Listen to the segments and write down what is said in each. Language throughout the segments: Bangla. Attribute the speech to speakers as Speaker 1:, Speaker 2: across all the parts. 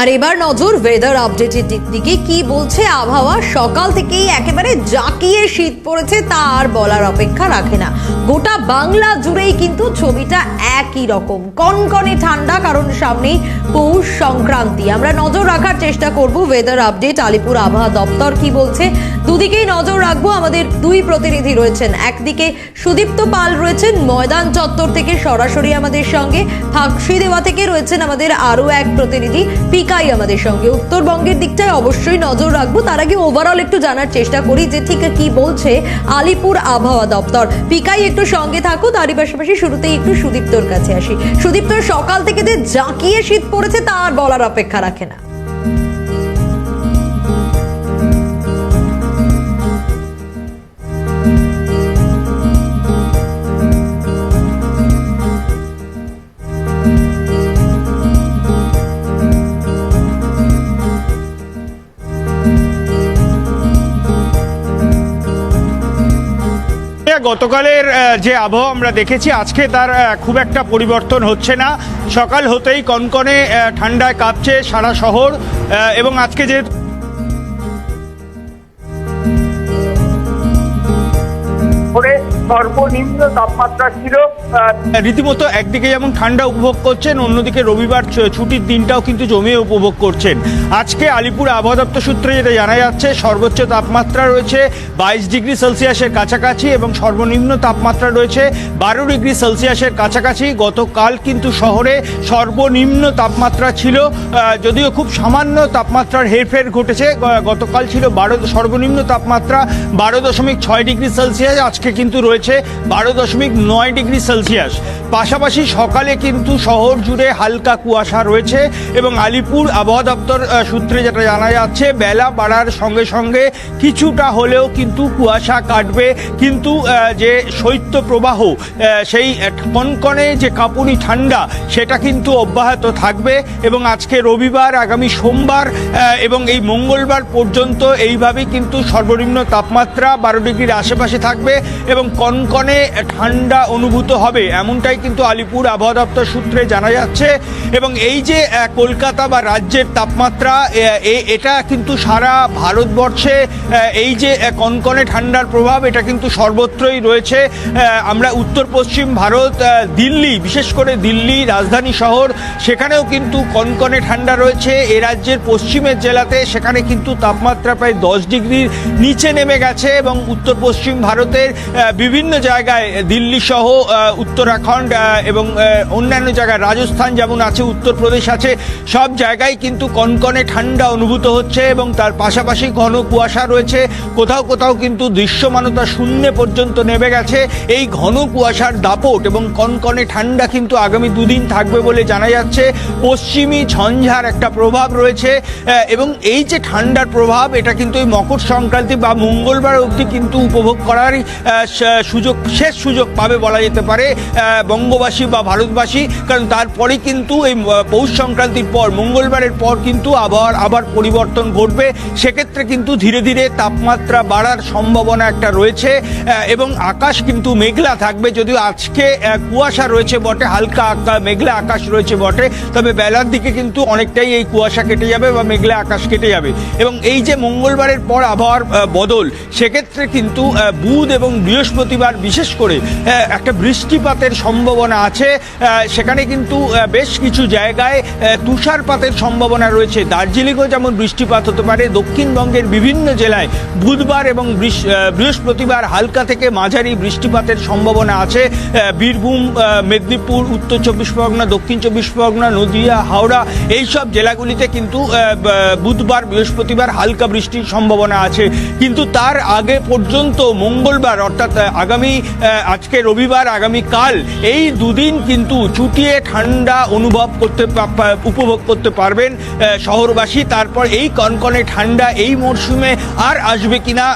Speaker 1: আর এবার নজর ওয়েদার আপডেটের দিক দিকে। কি বলছে আবহাওয়া? সকাল থেকেই একেবারে জাকিয়ে শীত পড়েছে, তা আর বলার অপেক্ষা রাখে না। গোটা বাংলা জুড়েই কিন্তু ছবিটা একই রকম। কনকনে ঠান্ডা, কারণ সামনেই পৌষ সংক্রান্তি। আমরা নজর রাখার চেষ্টা করব ওয়েদার আপডেট আলিপুর আবহাওয়া দপ্তর কি বলছে? দুদিকেই নজর রাখব। আমাদের দুই প্রতিনিধি রয়েছেন। একদিকে সুদীপ্ত পাল রয়েছেন ময়দান চত্বর থেকে সরাসরি আমাদের সঙ্গে। ফাঁকশি দেওয়া থেকে রয়েছেন আমাদের আরও এক প্রতিনিধি পিকাই আমাদের সঙ্গে। উত্তরবঙ্গের দিকটায় অবশ্যই নজর রাখব। তার আগে ওভারঅল একটু জানার চেষ্টা করি যে ঠিক কি বলছে আলিপুর আবহাওয়া দপ্তর। পিকাই, একটু সঙ্গে থাকো। তারই পাশাপাশি শুরুতেই একটু সুদীপ্তর কাছে আসি। সুদীপ্তর, সকাল থেকে যে জাঁকিয়ে শীত পড়েছে তা আর বলার অপেক্ষা রাখে না।
Speaker 2: গতকালের যে আবহাওয়া আমরা দেখেছি, আজকে তার খুব একটা পরিবর্তন হচ্ছে না। সকাল হতেই কনকনে ঠান্ডায় কাঁপছে সারা শহর এবং আজকে যে
Speaker 3: সর্বনিম্ন তাপমাত্রা ছিল
Speaker 2: রীতিমতো একদিকে যেমন ঠান্ডা উপভোগ করছেন, অন্যদিকে রবিবার ছুটির দিনটাও কিন্তু জমিয়ে উপভোগ করছেন। আজকে আলিপুর আবহাওয়া দপ্তর সূত্রে যেটা জানা যাচ্ছে, সর্বোচ্চ তাপমাত্রা রয়েছে বাইশ ডিগ্রি সেলসিয়াসের কাছাকাছি এবং সর্বনিম্ন তাপমাত্রা রয়েছে বারো ডিগ্রি সেলসিয়াসের কাছাকাছি। গতকাল কিন্তু শহরে সর্বনিম্ন তাপমাত্রা ছিল যদিও খুব সামান্য তাপমাত্রার হেরফের ঘটেছে। গতকাল ছিল বারো সর্বনিম্ন তাপমাত্রা বারো দশমিক ছয় ডিগ্রি সেলসিয়াস, আজকে কিন্তু রয়েছে বারো দশমিক নয় ডিগ্রি সেলসিয়াস। পাশাপাশি সকালে কিন্তু শহর জুড়ে হালকা কুয়াশা রয়েছে এবং আলিপুর আবহাওয়া দপ্তর সূত্রে যেটা জানা যাচ্ছে, বেলা বাড়ার সঙ্গে সঙ্গে কিছুটা হলেও কিন্তু কুয়াশা কাটবে। কিন্তু যে শৈত্য প্রবাহ সেই কনকনে যে কাঁপুনি ঠান্ডা, সেটা কিন্তু অব্যাহত থাকবে এবং আজকে রবিবার, আগামী সোমবার এবং এই মঙ্গলবার পর্যন্ত এইভাবেই কিন্তু সর্বনিম্ন তাপমাত্রা বারো ডিগ্রির আশেপাশে থাকবে এবং কনকনে ঠান্ডা অনুভূত হবে। এমনটাই কিন্তু আলিপুর আবহাওয়া দপ্তর সূত্রে জানা যাচ্ছে। এবং এই যে কলকাতা বা রাজ্যের তাপমাত্রা এটা কিন্তু সারা ভারতবর্ষে এই যে কনকনে ঠান্ডার প্রভাব, এটা কিন্তু সর্বত্রই রয়েছে। আমরা উত্তর পশ্চিম ভারত দিল্লি, বিশেষ করে দিল্লি, রাজধানী শহর, সেখানেও কিন্তু কনকনে ঠান্ডা রয়েছে। এ রাজ্যের পশ্চিমের জেলাতে সেখানে কিন্তু তাপমাত্রা প্রায় দশ ডিগ্রির নিচে নেমে গেছে এবং উত্তর পশ্চিম ভারতের বিভিন্ন জায়গায় দিল্লি সহ উত্তরাখণ্ড এবং অন্যান্য জায়গায় রাজস্থান যেমন আছে, উত্তরপ্রদেশ আছে, সব জায়গায় কিন্তু কনকনে ঠান্ডা অনুভূত হচ্ছে এবং তার পাশাপাশি ঘন কুয়াশা রয়েছে। কোথাও কোথাও কিন্তু দৃশ্যমানতা শূন্যে পর্যন্ত নেমে গেছে। এই ঘন কুয়াশার দাপট এবং কনকনে ঠান্ডা কিন্তু আগামী দুদিন থাকবে বলে জানা যাচ্ছে। পশ্চিমী ঝঞ্ঝার একটা প্রভাব রয়েছে এবং এই যে ঠান্ডার প্রভাব, এটা কিন্তু এই মকর সংক্রান্তি বা মঙ্গলবার অবধি কিন্তু উপভোগ করারই সুযোগ, শেষ সুযোগ পাবে বলা যেতে পারে। বঙ্গবাসী বা ভারতবাসী, কারণ তারপরে কিন্তু এই পৌষ সংক্রান্তির পর, মঙ্গলবারের পর কিন্তু আবহাওয়ার আবার পরিবর্তন ঘটবে। সেক্ষেত্রে কিন্তু ধীরে ধীরে তাপমাত্রা বাড়ার সম্ভাবনা একটা রয়েছে এবং আকাশ কিন্তু মেঘলা থাকবে। যদিও আজকে কুয়াশা রয়েছে বটে, হালকা মেঘলা আকাশ রয়েছে বটে, তবে বেলার দিকে কিন্তু অনেকটাই এই কুয়াশা কেটে যাবে বা মেঘলা আকাশ কেটে যাবে। এবং এই যে মঙ্গলবারের পর আবহাওয়ার বদল, সেক্ষেত্রে কিন্তু বুধ এবং বৃহস্পতিবার বিশেষ করে একটা বৃষ্টিপাতের সম্ভাবনা আছে। সেখানে কিন্তু বেশ কিছু জায়গায় তুষারপাতের সম্ভাবনা রয়েছে। দার্জিলিংও যেমন বৃষ্টিপাত হতে পারে, দক্ষিণবঙ্গের বিভিন্ন জেলায় বুধবার এবং বৃহস্পতিবার হালকা থেকে মাঝারি বৃষ্টিপাতের সম্ভাবনা আছে। বীরভূম মেদিনীপুর, উত্তর চব্বিশ পরগনা, দক্ষিণ চব্বিশ পরগনা, নদিয়া, হাওড়া এই সব জেলাগুলিতে কিন্তু বুধবার, বৃহস্পতিবার হালকা বৃষ্টির সম্ভাবনা আছে। কিন্তু তার আগে পর্যন্ত মঙ্গলবার, অর্থাৎ আগামী আজকে রবিবার, আগামী কাল এই দুদিন কিন্তু চুটিয়ে ঠান্ডা অনুভব করতে উপভোগ করতে পারবেন শহরবাসী। তারপর এই কনকনে ঠান্ডা এই মরশুমে আর আসবে কিনা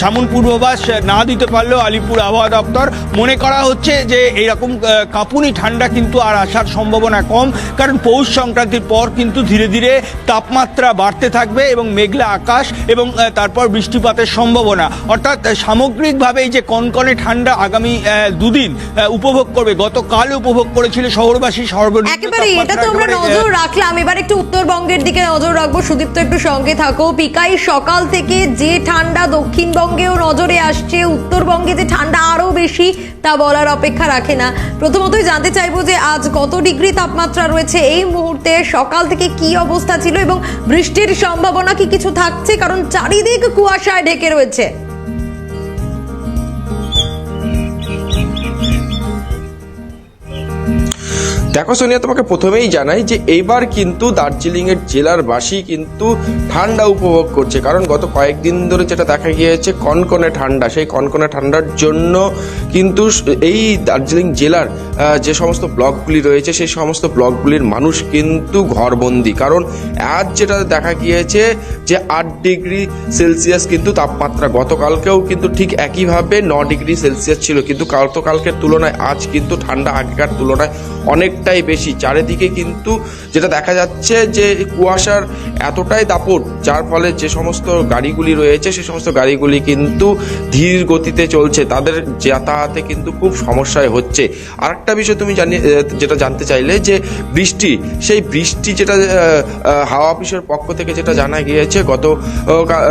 Speaker 2: সামন পূর্বাভাস না দিতে পারলেও আলিপুর আবহাওয়া দপ্তর মনে করা হচ্ছে যে এইরকম কাঁপুনি ঠান্ডা কিন্তু আর আসার সম্ভাবনা কম। কারণ পৌষ সংক্রান্তির পর কিন্তু ধীরে ধীরে তাপমাত্রা বাড়তে থাকবে এবং মেঘলা আকাশ এবং তারপর বৃষ্টিপাতের সম্ভাবনা। অর্থাৎ সামগ্রিকভাবে এই যে কনকনে ঠান্ডা আগামী দুদিন উপভোগ করবে। গতকাল উপভোগ করেছিল শহরবাসী সর্বনিম্ন
Speaker 1: একেবারে এটা তো আমরা নজর রাখলাম। এবার একটু উত্তরবঙ্গের দিকে নজর রাখব। সুদীপ্ত একটু সঙ্গে থাকো। পিকাই সকাল থেকে যে ঠান্ডা দক্ষিণবঙ্গেও নজরে আসছে উত্তরবঙ্গে যে ঠান্ডা আরও বেশি তা বলার অপেক্ষা রাখে না। প্রথমতই জানতে চাইব যে আজ কত ডিগ্রি তাপমাত্রা রয়েছে এই মুহূর্তে সকাল থেকে কি অবস্থা ছিল এবং বৃষ্টির সম্ভাবনা কি কিছু থাকছে? কারণ চারিদিক কুয়াশায় ঢেকে রয়েছে।
Speaker 4: দেখো সোনিয়া, তোমাকে প্রথমেই জানাই যে এইবার কিন্তু দার্জিলিং এর জেলার বাসী কিন্তু ঠান্ডা উপভোগ করছে। কারণ গত কয়েকদিন ধরে যেটা দেখা গিয়েছে, কনকনে ঠান্ডা। সেই কনকনে ঠান্ডার জন্য কিন্তু এই দার্জিলিং জেলার যে সমস্ত ব্লকগুলি রয়েছে, সেই সমস্ত ব্লকগুলির মানুষ কিন্তু ঘরবন্দি। কারণ আজ যেটা দেখা গিয়েছে যে আট ডিগ্রি সেলসিয়াস কিন্তু তাপমাত্রা। গতকালকেও কিন্তু ঠিক একইভাবে ন ডিগ্রি সেলসিয়াস ছিল। কিন্তু গতকালকের তুলনায় আজ কিন্তু ঠান্ডা আগেকার তুলনায় অনেকটাই বেশি। চারিদিকে কিন্তু যেটা দেখা যাচ্ছে যে কুয়াশার এতটাই দাপট, যার ফলে যে সমস্ত গাড়িগুলি রয়েছে, সে সমস্ত গাড়িগুলি কিন্তু ধীর গতিতে চলছে। তাদের যাতায়াতে কিন্তু খুব সমস্যায় হচ্ছে। আরেকটা বিষয় তুমি জানি যেটা জানতে চাইলে যে বৃষ্টি, সেই বৃষ্টি যেটা হাওয়া অফিসের পক্ষ থেকে যেটা জানা গিয়েছে, গত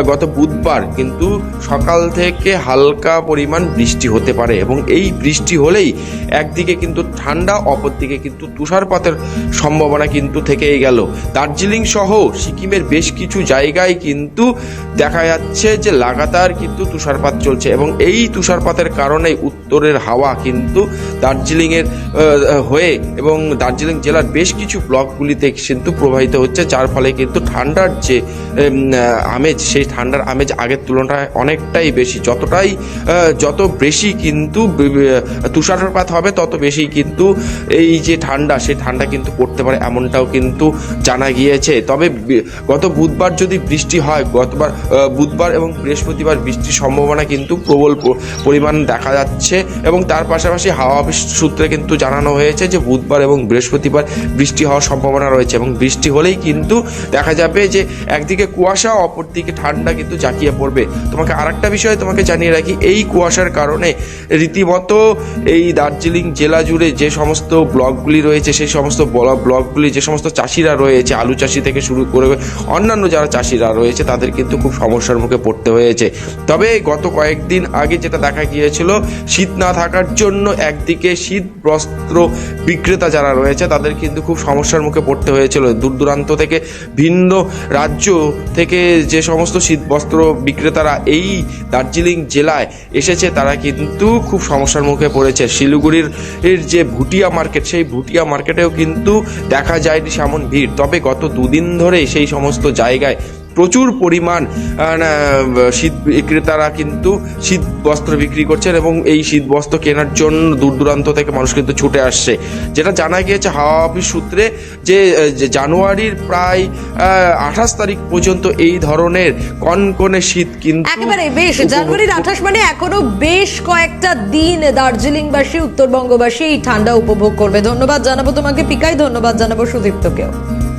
Speaker 4: গত বুধবার কিন্তু সকাল থেকে হালকা পরিমাণ বৃষ্টি হতে পারে এবং এই বৃষ্টি হলেই একদিকে কিন্তু ঠান্ডা, অপরদিকে কিন্তু তুষারপাতের সম্ভাবনা কিন্তু থেকেই গেল। দার্জিলিং সহ সিকিমের বেশ কিছু জায়গায় কিন্তু দেখা যাচ্ছে যে লাগাতার কিন্তু তুষারপাত চলছে এবং এই তুষারপাতের কারণে উত্তরের হাওয়া কিন্তু দার্জিলিংয়ের হয়ে এবং দার্জিলিং জেলার বেশ কিছু ব্লকগুলিতে কিন্তু প্রবাহিত হচ্ছে, যার ফলে কিন্তু ঠান্ডার যে আমেজ, সেই ঠান্ডার আমেজ আগের তুলনায় অনেকটাই বেশি। যতটাই যত বেশি কিন্তু তুষারপাত হবে, তত বেশি কিন্তু এই যে ঠান্ডা, সেই ঠান্ডা কিন্তু পড়তে পারে এমনটাও কিন্তু জানা গিয়েছে। তবে গত বুধবার যদি বৃষ্টি হয়, গতবার বুধবার এবং বৃহস্পতিবার বৃষ্টির সম্ভাবনা কিন্তু প্রবল পরিমাণ দেখা যাচ্ছে এবং তার পাশাপাশি হাওয়া অফিস সূত্রে কিন্তু জানানো হয়েছে যে বুধবার এবং বৃহস্পতিবার বৃষ্টি হওয়ার সম্ভাবনা রয়েছে এবং বৃষ্টি হলেই কিন্তু দেখা যাবে যে একদিকে কুয়াশা, অপরদিকে ঠান্ডা কিন্তু জাঁকিয়ে পড়বে। তোমাকে আরেকটা বিষয় তোমাকে জানিয়ে রাখি, এই কুয়াশার কারণে রীতিমতো এই দার্জিলিং জেলা জুড়ে যে সমস্ত ব্লকগুলি রয়েছে, সেই সমস্ত বলা ব্লকগুলি, যে সমস্ত চাষিরা রয়েছে, আলু চাষি থেকে শুরু করে অন্যান্য যারা চাষিরা রয়েছে, তাদের কিন্তু খুব সমস্যার মুখে পড়তে হয়েছে। তবে গত কয়েকদিন আগে যেটা দেখা গিয়েছিল, শীত না থাকার জন্য একদিকে শীত বস্ত্র বিক্রেতা যারা রয়েছে, তাদের কিন্তু খুব সমস্যার মুখে পড়তে হয়েছিল। দূর দূরান্ত থেকে ভিন্ন রাজ্য থেকে যে সমস্ত শীত বস্ত্র বিক্রেতারা এই দার্জিলিং জেলায় এসেছে, তারা কিন্তু খুব সমস্যার মুখে পড়েছে। শিলিগুড়ির যে ভুটিয়া মার্কেট, সেই ভুটিয়া মার্কেটেও কিন্তু দেখা যায়নি সেমন ভিড়। তবে গত দুদিন ধরে সেই সমস্ত জায়গায় প্রচুর পরিমাণ শীত বিক্রেতারা কিন্তু শীত বস্ত্র বিক্রি করছেন এবং এই শীত বস্ত্র কেনার জন্য দূর দূরান্ত থেকে মানুষ কিন্তু ছুটে আসছে। যেটা জানা গিয়েছে হাওয়া অফিস সূত্রে যে জানুয়ারির প্রায় আঠাশ তারিখ পর্যন্ত এই ধরনের কনকনে শীত কিন্তু
Speaker 1: একেবারে বেশ জানুয়ারির আঠাশ মানে এখনও বেশ কয়েকটা দিন দার্জিলিংবাসী উত্তরবঙ্গবাসী এই ঠান্ডা উপভোগ করবে। ধন্যবাদ জানাব তোমাকে পিকাই ধন্যবাদ জানাব সুদীপ্তকেও।